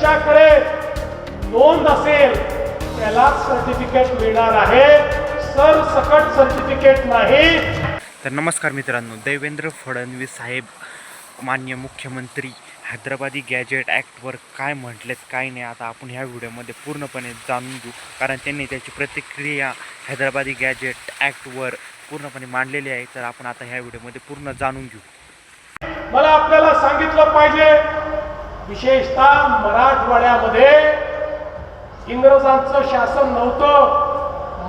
ज्याच्याकडे नोंद असेल त्यालाच सर्टिफिकेट मिळणार आहे. सरसकट सर्टिफिकेट नाही. तर नमस्कार मित्रांनो देवेंद्र फडणवीस साहेब मान्य मुख्यमंत्री हैदराबादी गॅजेट ॲक्टवर काय म्हटलेत काय नाही आता आपण ह्या व्हिडिओमध्ये पूर्णपणे जाणून घेऊ. कारण त्यांनी त्याची प्रतिक्रिया हैदराबादी गॅजेट ॲक्टवर पूर्णपणे मांडलेली आहे. तर आपण आता ह्या व्हिडिओमध्ये पूर्ण जाणून घेऊ. मला आपल्याला सांगितलं पाहिजे विशेषतः मराठवाड्यामध्ये इंग्रजांचं शासन नव्हतं.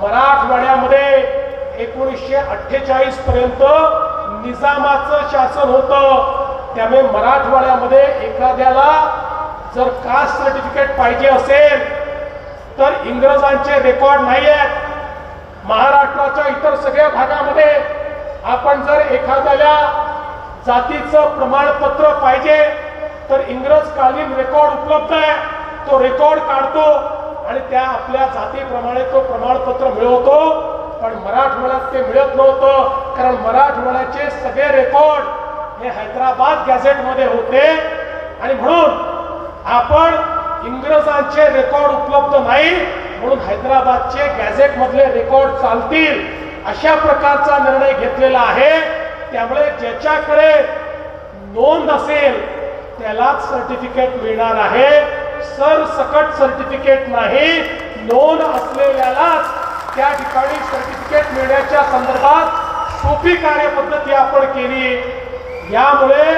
मराठवाड्यामध्ये एकोणीसशे अठ्ठेचाळीस पर्यंत निजामाचं शासन होतं. त्यामुळे मराठवाड्यामध्ये एखाद्याला जर कास्ट सर्टिफिकेट पाहिजे असेल तर इंग्रजांचे रेकॉर्ड नाही आहेत महाराष्ट्राच्या इतर सगळ्या भागामध्ये आपण जर एखाद्याला जातीचं प्रमाणपत्र पाहिजे तर इंग्रजकालीन रेकॉर्ड उपलब्ध आहे. तो रेकॉर्ड काढतो आणि त्या आपल्या जातीप्रमाणे तो प्रमाणपत्र मिळवतो. पण मराठवाड्यात ते मिळत नव्हतं कारण मराठवाड्याचे सगळे रेकॉर्ड हे हैदराबाद गॅझेटमध्ये होते. आणि म्हणून आपण इंग्रजांचे रेकॉर्ड उपलब्ध नाही म्हणून हैदराबादचे गॅझेट मधले रेकॉर्ड चालतील अशा प्रकारचा निर्णय घेतलेला आहे. त्यामुळे ज्याच्याकडे नोंद असेल त्यालाच सर्टिफिकेट मिळणार आहे. सरसकट सर्टिफिकेट नाही. नोंद असलेल्यालाच त्या ठिकाणी सर्टिफिकेट मिळण्याच्या संदर्भात सोपी कार्यपद्धती आपण केली. यामुळे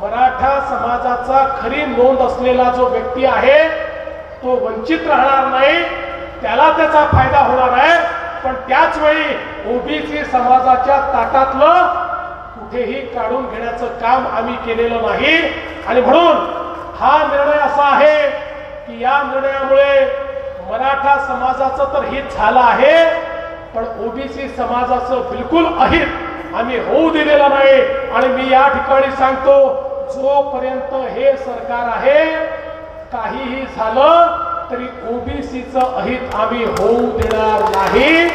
मराठा समाजाचा खरी नोंद असलेला जो व्यक्ती आहे तो वंचित राहणार नाही. त्याला त्याचा फायदा होणार आहे. पण त्याच वेळी ओबीसी समाजाच्या ताटातलं कुठेही काढून घेण्याचं काम आम्ही केलेलं नाही. आणि म्हणून हा निर्णय असा आहे की या निर्णयामुळे मराठा समाजाचं तर हित झालं आहे पण ओबीसी समाजाचं बिलकुल अहित आम्ही होऊ दिलेलं नाही. आणि मी या ठिकाणी सांगतो जोपर्यंत हे सरकार आहे काहीही झालं तरी ओबीसीचं अहित आम्ही होऊ देणार नाही.